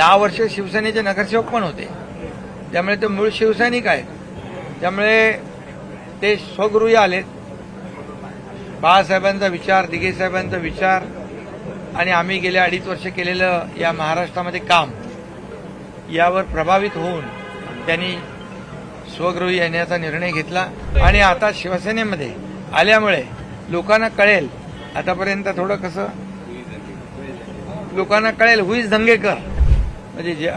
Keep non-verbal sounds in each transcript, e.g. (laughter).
दहा वर्ष शिवसेनेचे नगरसेवक पण होते. त्यामुळे ते मूळ शिवसैनिक आहेत. त्यामुळे ते स्वगृही आलेत. बाळासाहेबांचा विचार दिघेसाहेबांचा विचार आणि आम्ही गेल्या अडीच वर्ष केलेलं या महाराष्ट्रामध्ये काम यावर प्रभावित होऊन त्यांनी स्वगृही येण्याचा निर्णय घेतला. आणि आता शिवसेनेमध्ये आल्यामुळे लोकांना कळेल आतापर्यंत थोडं कसं? लोकांना कळेल हुईच धंगेकर म्हणजे ज्या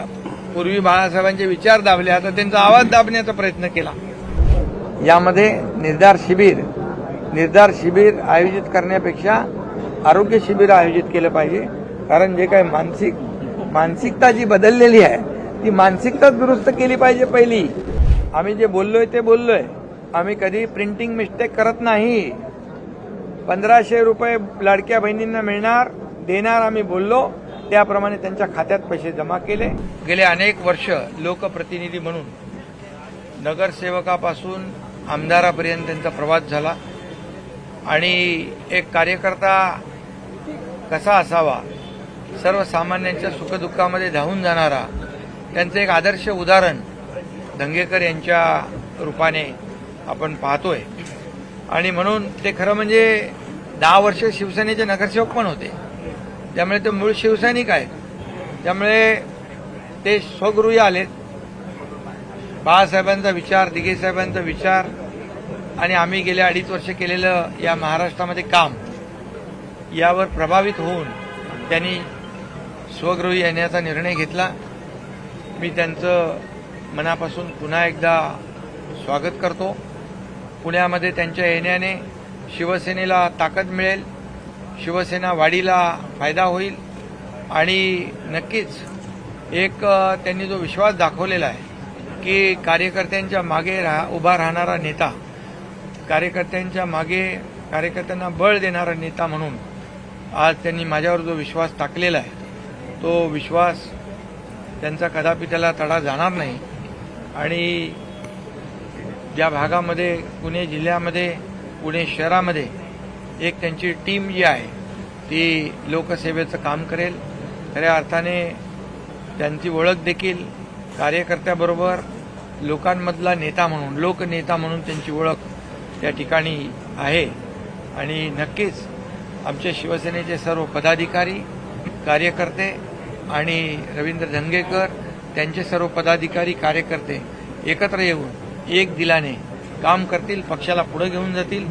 पूर्वी बाळासाहेबांचे विचार दाबले आता त्यांचा आवाज दाबण्याचा प्रयत्न केला. यामध्ये निर्धार शिबिर निर्धार शिबिर आयोजित करण्यापेक्षा आरोग्य शिबिर आयोजित केलं पाहिजे. कारण जे काही मानसिक मानसिकता जी बदललेली आहे ती मानसिकता दुरुस्त केली पाहिजे पहिली. आम्ही जे बोललोय ते बोललोय. आम्ही कधी प्रिंटिंग मिस्टेक करत नाही. पंधराशे रुपये लाडक्या बहिणींना मिळणार देणार आम्ही बोललो. त्याप्रमाणे त्यांच्या खात्यात पैसे जमा केले. गेले अनेक वर्ष लोकप्रतिनिधी म्हणून नगरसेवकापासून आमदारापर्यंत त्यांचा प्रवास झाला. आणि एक कार्यकर्ता कसा असावा सर्वसामान्यांच्या सुखदुःखामध्ये धावून जाणारा त्यांचं एक आदर्श उदाहरण धंगेकर यांच्या रूपाने आपण पाहतोय. आणि म्हणून ते खरं म्हणजे दहा वर्ष शिवसेनेचे नगरसेवक पण होते. त्यामुळे ते मूळ शिवसैनिक आहेत. त्यामुळे ते स्वगृही आलेत. बाळासाहेबांचा विचार दिघेसाहेबांचा विचार आणि आम्ही गेल्या अडीच वर्ष केलेलं या महाराष्ट्रामध्ये काम यावर प्रभावित होऊन त्यांनी स्वगृही येण्याचा निर्णय घेतला. मी त्यांचं मनापासून पुन्हा एकदा स्वागत करतो. पुण्यामध्ये त्यांच्या येण्याने शिवसेनेला ताकद मिळेल. शिवसेना वाढीला फायदा होईल. आणि नक्कीच एक त्यांनी जो विश्वास दाखवलेला आहे की कार्यकर्त्यांच्या मागे राहा उभा राहणारा नेता कार्यकर्त्यांच्या मागे कार्यकर्त्यांना बळ देणारा नेता म्हणून आज त्यांनी माझ्यावर जो विश्वास टाकलेला आहे तो विश्वास त्यांचा कदापि त्याला तडा जाणार नाही. आणि ज्या भागामध्ये पुणे जिल्ह्यामध्ये पुणे शहरामध्ये एक त्यांची टीम जी आहे ती लोकसेवेचं काम करेल. खऱ्या अर्थाने त्यांची ओळख देखील कार्यकर्त्याबरोबर लोकांमधला नेता म्हणून लोकनेता म्हणून त्यांची ओळख त्या ठिकाणी आहे. आणि नक्कीच आमचे शिवसेनेचे सर्व पदाधिकारी कार्यकर्ते आणि रवींद्र धंगेकर त्यांचे सर्व पदाधिकारी कार्यकर्ते एकत्र येऊन एक दिलाने काम करतील पक्षाला पुढे घेऊन जातील.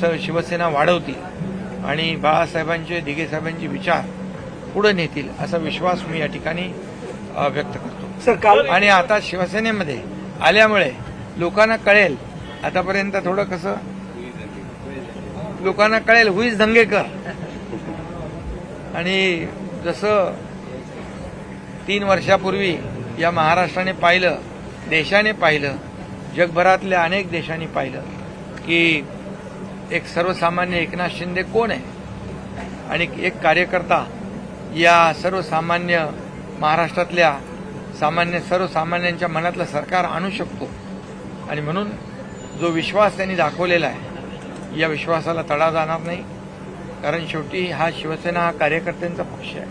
शिवसेना वाढवतील आणि बाळासाहेबांचे दिघे साहेबांचे विचार पुढे नेतील असा विश्वास मी या ठिकाणी व्यक्त करतो. आणि आता शिवसेनेमध्ये आल्यामुळे लोकांना कळेल आतापर्यंत थोडं कसं लोकांना कळेल हुईच धंगेकर आणि जसं तीन वर्षापूर्वी या महाराष्ट्राने पाहिलं देशाने पाहिलं जगभरातल्या अनेक देशांनी पाहिलं की एक सर्वसामान्य एकनाथ शिंदे कोण आहे? आणि एक कार्यकर्ता या सर्वसामान्य महाराष्ट्रातल्या सामान्य सर्वसामान्यांच्या मनातलं सरकार आणू शकतो. आणि म्हणून जो विश्वास त्यांनी दाखवलेला आहे या विश्वासाला तडा जाणार नाही. कारण शेवटी हा शिवसेना हा कार्यकर्त्यांचा पक्ष आहे.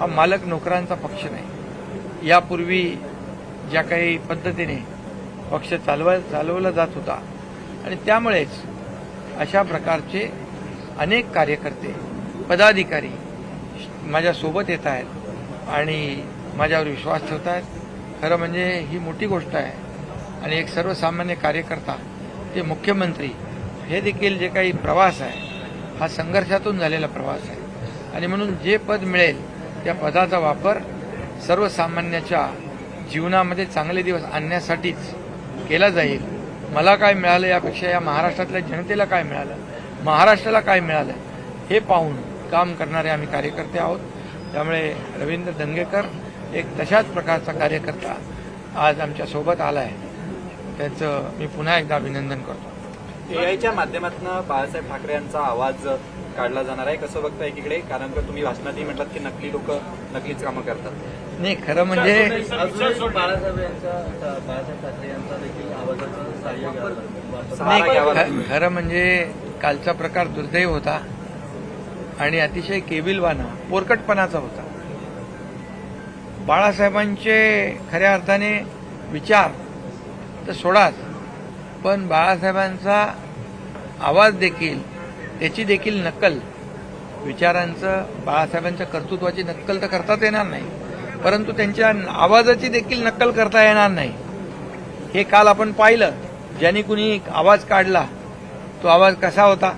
हा मालक नोकरांचा पक्ष नाही. यापूर्वी ज्या काही पद्धतीने पक्ष चालवा चालवला जात होता. आणि त्यामुळेच अशा प्रकारचे अनेक कार्यकर्ते पदाधिकारी माझ्यासोबत येत आहेत आणि माझ्यावर विश्वास ठेवत आहेत. खरं म्हणजे ही मोठी गोष्ट आहे आणि एक सर्वसामान्य कार्यकर्ता ते मुख्यमंत्री हे देखील जे काही प्रवास आहे हा संघर्षातून झालेला प्रवास आहे. आणि म्हणून जे पद मिळेल त्या पदाचा वापर सर्वसामान्याच्या जीवनामध्ये चांगले दिवस आणण्यासाठीच केला जाईल. मला काय मिळालं यापेक्षा या महाराष्ट्रातल्या जनतेला काय मिळालं? महाराष्ट्राला काय मिळालं? हे पाहून काम करणारे आम्ही कार्यकर्ते आहोत. त्यामुळे रवींद्र दंगेकर एक तशाच प्रकारचा कार्यकर्ता आज आमच्यासोबत आला आहे त्याचं मी पुन्हा एकदा अभिनंदन करतो. एआयच्या माध्यमातून बाळासाहेब ठाकरे यांचा आवाज काढला जाणार आहे. कसं बघता एकीकडे? कारण का तुम्ही भाषणातही म्हटलात की नकली लोक नकलीच कामं करतात. नाही खरं म्हणजे अजून बाळासाहेब यांचा बाळासाहेब ठाकरे यांचा देखील आवाजाचं नाही, खरं म्हणजे कालचा प्रकार दुर्दैव होता आणि अतिशय केविलवाना पोरकटपणाचा होता. बाळासाहेबांचे खऱ्या अर्थाने विचार तर सोडाच पण बाळासाहेबांचा आवाज देखील त्याची देखील नक्कल. विचारांचं बाळासाहेबांच्या कर्तृत्वाची नक्कल तर करताच येणार नाही परंतु त्यांच्या आवाजाची देखील नक्कल करता येणार नाही. हे काल आपण पाहिलं. ज्याने कुणी आवाज काढला तो आवाज कसा होता?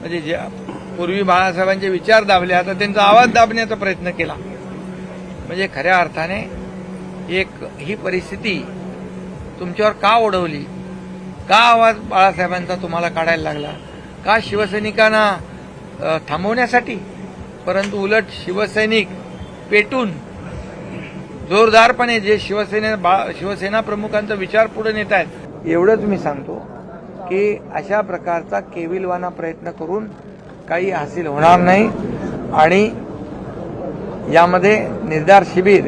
म्हणजे ज्या पूर्वी बाळासाहेबांचे विचार दाबले आता त्यांचा आवाज दाबण्याचा प्रयत्न केला. म्हणजे खऱ्या अर्थाने एक ही परिस्थिती तुमच्यावर का ओढवली? का आवाज बाळासाहेबांचा तुम्हाला काढायला लागला? का शिवसैनिकांना थांबवण्यासाठी? परंतु उलट शिवसैनिक पेटून जोरदारपणे जे शिवसेने बा- शिवसेना प्रमुखांचा विचार पुढे नेत आहेत एवढंच मी सांगतो की अशा प्रकारचा केविलवाना प्रयत्न करून काही हासिल होणार नाही. आणि यामध्ये निर्धार शिबिर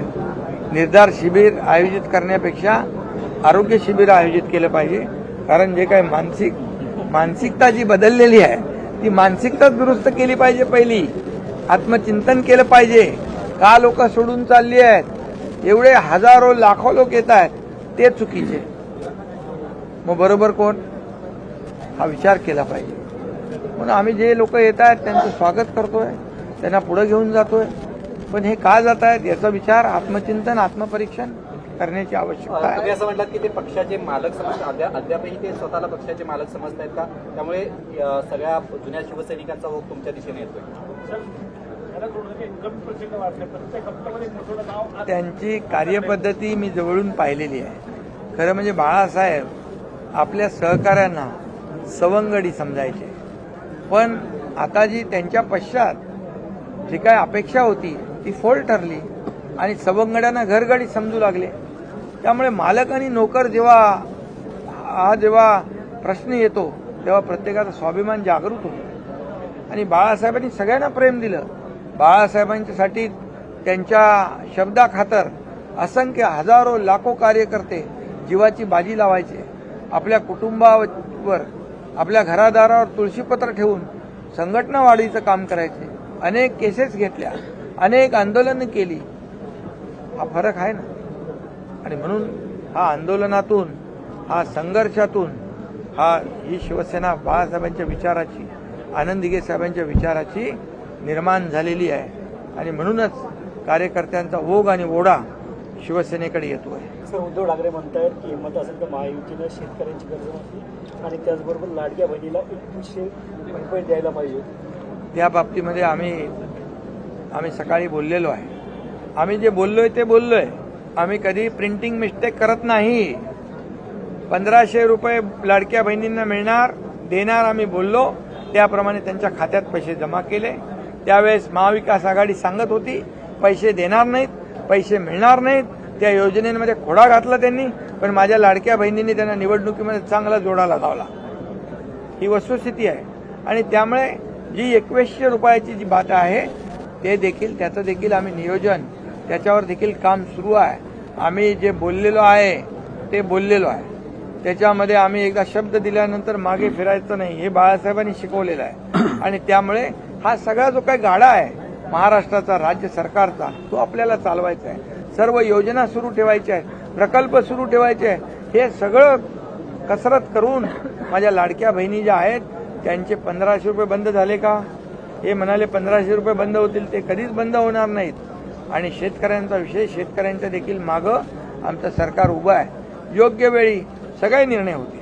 निर्धार शिबिर आयोजित करण्यापेक्षा आरोग्य शिबिर आयोजित केलं पाहिजे. कारण जे काही मानसिक मानसिकता जी बदललेली आहे ती मानसिकता दुरुस्त केली पाहिजे पहिली. आत्मचिंतन केलं पाहिजे. का लोक सोडून चालली आहेत? एवढे हजारो लाखो लोक येत आहेत. ते चुकीचे. मग बरोबर कोण? हा विचार केला पाहिजे. म्हणून आम्ही जे लोक येत आहेत त्यांचं स्वागत करतोय त्यांना पुढे घेऊन जातोय. पण हे का जात आहेत याचा विचार आत्मचिंतन आत्मपरीक्षण करण्याची आवश्यकता तुम्ही आहे. असं म्हटलं की ते पक्षाचे मालक समज अद्या- अद्यापही ते स्वतःला पक्षाचे मालक समजत आहेत का? त्यामुळे सगळ्या जुन्या शिवसैनिकांचा ओघ तुमच्या दिशेने येतोय. त्यांची कार्यपद्धती मी जवळून पाहिलेली आहे. खरं म्हणजे बाळासाहेब आपल्या सहकाऱ्यांना सवंगडी समजायचे. पण आता जी त्यांच्या पश्चात जी काय अपेक्षा होती ती फोल ठरली आणि सवंगड्यांना घरगडी समजू लागले. त्यामुळे मालक आणि नोकर जेव्हा हा जेव्हा प्रश्न येतो तेव्हा प्रत्येकाचा स्वाभिमान जागृत होतो. आणि बाळासाहेबांनी सगळ्यांना प्रेम दिलं. बाळासाहेबांच्यासाठी त्यांच्या शब्दाखातर असंख्य हजारो लाखो कार्यकर्ते जीवाची बाजी लावायचे. आपल्या कुटुंबावर आपल्या घरादारावर तुळशीपत्र ठेवून संघटना वाढीचं काम करायचे. अनेक केसेस घेतल्या. अनेक आंदोलनं केली. हा फरक आहे ना? आणि म्हणून हा आंदोलनातून हा संघर्षातून हा ही शिवसेना बाळासाहेबांच्या विचाराची आनंदगे साहेबांच्या विचाराची निर्माण झालेली आहे. आणि म्हणूनच कार्यकर्त्यांचा ओघ आणि ओढा शिवसेनेकडे येतो आहे उद्धव ठाकरे म्हणतायत की हिंमत असेल तर महायुतीनं शेतकऱ्यांची गरज आणि त्याचबरोबर लाडक्या बहिणीला एकवीसशे रुपये द्यायला पाहिजे. त्या बाबतीमध्ये आम्ही आम्ही सकाळी बोललेलो आहे. आम्ही जे बोललोय ते बोललोय. आम्ही कधी प्रिंटिंग मिस्टेक करत नाही. पंधराशे रुपये लाडक्या बहिणींना मिळणार देणार आम्ही बोललो. त्याप्रमाणे त्यांच्या खात्यात पैसे जमा केले. त्यावेळेस महाविकास आघाडी सांगत होती पैसे देणार नाहीत पैसे मिळणार नाहीत. त्या योजनेमध्ये खोडा घातला त्यांनी पण माझ्या लाडक्या बहिणींनी त्यांना निवडणुकीमध्ये चांगला जोडा लावला ही वस्तुस्थिती आहे. आणि त्यामुळे जी एकवीसशे रुपयाची जी बात आहे ते देखील त्याचं देखील आम्ही नियोजन त्याच्यावर देखील काम सुरू आहे. आम्ही जे बोललेलो आहे ते बोललेलो आहे. त्याच्यामध्ये आम्ही एकदा शब्द दिल्यानंतर मागे फिरायचं नाही हे बाळासाहेबांनी शिकवलेलं आहे. (coughs) आणि त्यामुळे हा सगळा जो काही गाडा आहे महाराष्ट्राचा राज्य सरकारचा तो आपल्याला चालवायचा आहे. सर्व योजना सुरू ठेवायच्या आहे प्रकल्प सुरू ठेवायचे आहे. हे सगळं कसरत करून माझ्या लाडक्या बहिणी ज्या आहेत त्यांचे पंधराशे रुपये बंद झाले का? हे म्हणाले पंधराशे रुपये बंद होतील ते कधीच बंद होणार नाहीत. आणि शेतकऱ्यांचा विषय शेतकऱ्यांच्या देखील मागं आमचं सरकार उभं आहे. योग्य वेळी सगळे निर्णय होतील.